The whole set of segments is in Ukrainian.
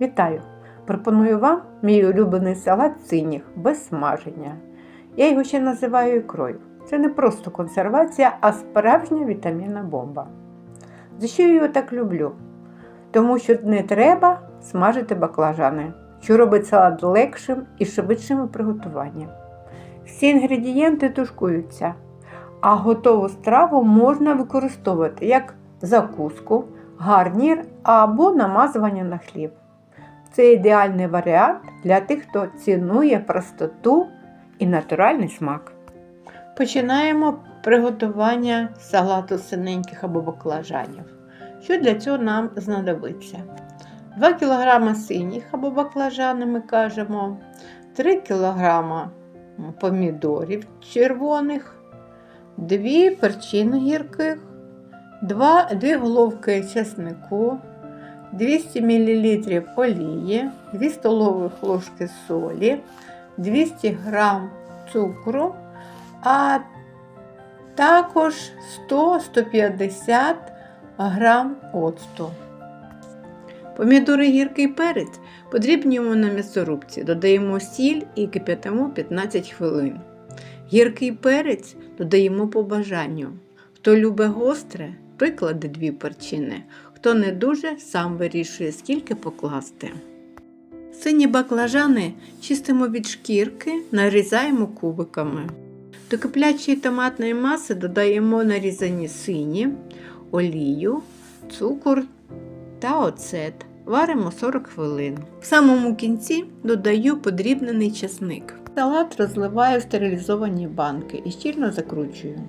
Вітаю! Пропоную вам мій улюблений салат синіх без смаження. Я його ще називаю ікрою. Це не просто консервація, а справжня вітамінна бомба. За що я його так люблю? Тому що не треба смажити баклажани, що робить салат легшим і швидшим у приготуванні. Всі інгредієнти тушкуються, а готову страву можна використовувати як закуску, гарнір або намазування на хліб. Це ідеальний варіант для тих, хто цінує простоту і натуральний смак. Починаємо приготування салату синеньких або баклажанів. Що для цього нам знадобиться? 2 кг синіх або баклажани ми кажемо, 3 кг помідорів червоних, 2 перчини гірких, 2, 2 головки чеснику, 200 мл олії, 2 столових ложки солі, 200 г цукру, а також 100-150 г оцту. Помідори гіркий перець подрібнюємо на м'ясорубці, додаємо сіль і кип'ятимо 15 хвилин. Гіркий перець додаємо по бажанню. Хто любить гостре, той кладе дві перчини. Хто не дуже, сам вирішує, скільки покласти. Сині баклажани чистимо від шкірки, нарізаємо кубиками. До киплячої томатної маси додаємо нарізані сині, олію, цукор та оцет. Варимо 40 хвилин. В самому кінці додаю подрібнений часник. Салат розливаю в стерилізовані банки і щільно закручую.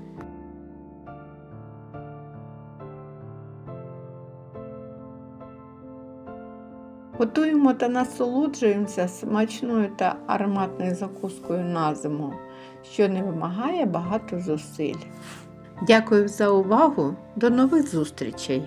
Готуємо та насолоджуємося смачною та ароматною закускою на зиму, що не вимагає багато зусиль. Дякую за увагу! До нових зустрічей!